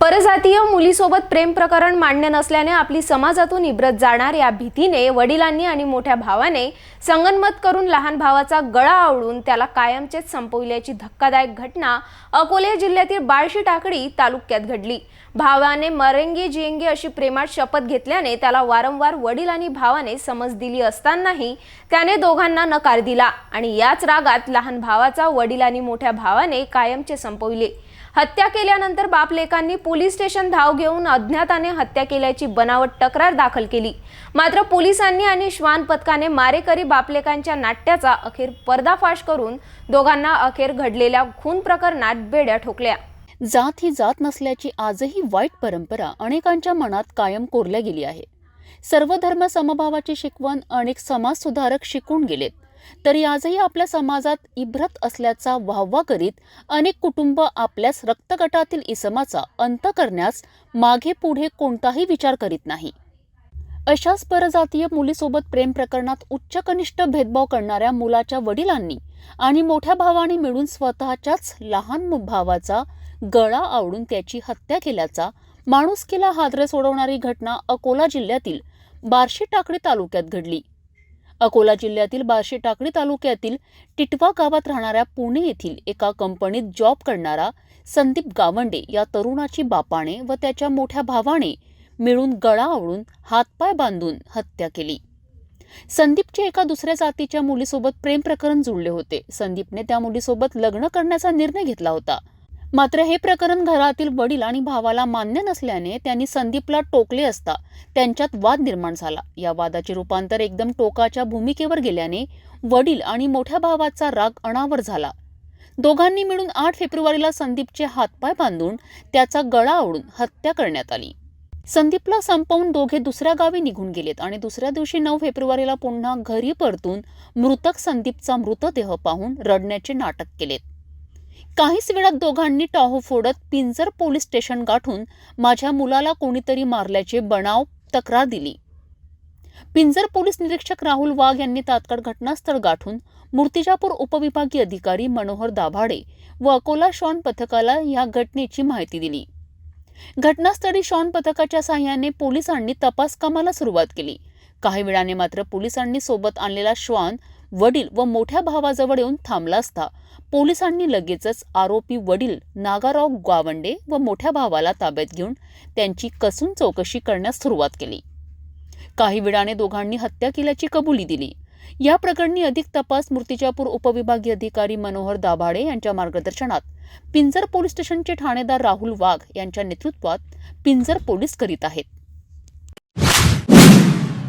परजातीय मुलीसोबत प्रेम प्रकरण मान्य नसल्याने आपली समाजातून इब्रत जाणार. या भीतीने वडिलांनी आणि मोठ्या भावाने संगनमत करून लहान भावाचा गळा आवळून त्याला कायमचेच संपविल्याची धक्कादायक घटना अकोले जिल्ह्यातील बाळशी टाकडी तालुक्यात घडली. भावाने मरेंगे जिएंगे अशी प्रेमात शपथ घेतल्याने त्याला वारंवार वडील आणि भावाने समज दिली असतानाही त्याने दोघांना नकार दिला आणि याच रागात लहान भावाचा वडील आणि मोठ्या भावाने कायमचे संपविले. हत्या केल्यानंतर बापलेकांनी पोलीस स्टेशन धाव घेऊन अज्ञाताने हत्या केल्याची बनावट तक्रार दाखल केली. मात्र पोलिसांनी आणि श्वान पथकाने मारेकरी बापलेकांच्या नाट्याचा अखेर पर्दाफाश करून दोघांना अखेर घडलेल्या खून प्रकरणात बेड्या ठोकल्या. जात ही जात नसल्याची आजही वाईट परंपरा अनेकांच्या मनात कायम कोरल्या गेली आहे. सर्व धर्म समभावाची शिकवण अनेक समाजसुधारक शिकून गेलेत. तरी आजही आपल्या समाजात इब्रत असल्याचा वाहवा करीत अनेक कुटुंब आपल्याच रक्तगटातील इसमाचा अंत करण्यास मागे पुढे कोणताही विचार करीत नाही. अशाच परजातीय मुलीसोबत प्रेम प्रकरणात उच्च कनिष्ठ भेदभाव करणाऱ्या मुलाच्या वडिलांनी आणि मोठ्या भावाने मिळून स्वतःच्याच लहान भावाचा गळा आवडून त्याची हत्या केल्याचा माणुसकीला हादरे सोडवणारी घटना अकोला जिल्ह्यातील बार्शी टाकळी तालुक्यात घडली. अकोला जिल्ह्यातील बार्शी टाकळी तालुक्यातील टिटवा गावात राहणाऱ्या पुणे येथील एका कंपनीत जॉब करणारा संदीप गावंडे या तरुणाची बापाने व त्याच्या मोठ्या भावाने मिळून गळा आवळून हातपाय बांधून हत्या केली. संदीपचे एका दुसऱ्या जातीच्या मुलीसोबत प्रेम प्रकरण जुळले होते. संदीपने त्या मुलीसोबत लग्न करण्याचा निर्णय घेतला होता. मात्र हे प्रकरण घरातील वडील आणि भावाला मान्य नसल्याने त्यांनी संदीपला टोकले असता त्यांच्यात वाद निर्माण झाला. या वादाचे रूपांतर एकदम टोकाच्या भूमिकेवर गेल्याने वडील आणि मोठ्या भावाचा राग अनावर झाला. दोघांनी मिळून आठ फेब्रुवारीला संदीपचे हातपाय बांधून त्याचा गळा आवडून हत्या करण्यात आली. संदीपला संपवून दोघे दुसऱ्या गावी निघून गेलेत आणि दुसऱ्या दिवशी नऊ फेब्रुवारीला पुन्हा घरी परतून मृतक संदीपचा मृतदेह पाहून रडण्याचे नाटक केलेत. काहीच वेळात दोघांनी टाहो फोडत पिंजर पोलीस स्टेशन गाठून माझ्या मुलाला कोणीतरी मारल्याचे बनाव तक्रार दिली. पिंजर पोलीस निरीक्षक राहुल वाघ यांनी तात्काळ घटनास्थळ गाठून मूर्तिजापूर उपविभागीय अधिकारी मनोहर दाभाडे व अकोला शॉन पथकाला या घटनेची माहिती दिली. घटनास्थळी शॉन पथकाच्या साह्याने पोलिसांनी तपास कामाला सुरुवात केली. काही वेळाने मात्र पोलिसांनी सोबत आणलेला श्वान वडील व मोठ्या भावाजवळ येऊन थांबला असता पोलिसांनी लगेचच आरोपी वडील नागाराव गावंडे व मोठ्या भावाला ताब्यात घेऊन त्यांची कसून चौकशी करण्यास सुरुवात केली. काही वेळाने दोघांनी हत्या केल्याची कबुली दिली. या प्रकरणी अधिक तपास मूर्तिजापूर उपविभागीय अधिकारी मनोहर दाभाडे यांच्या मार्गदर्शनात पिंजर पोलीस स्टेशनचे ठाणेदार राहुल वाघ यांच्या नेतृत्वात पिंजर पोलीस करीत आहेत.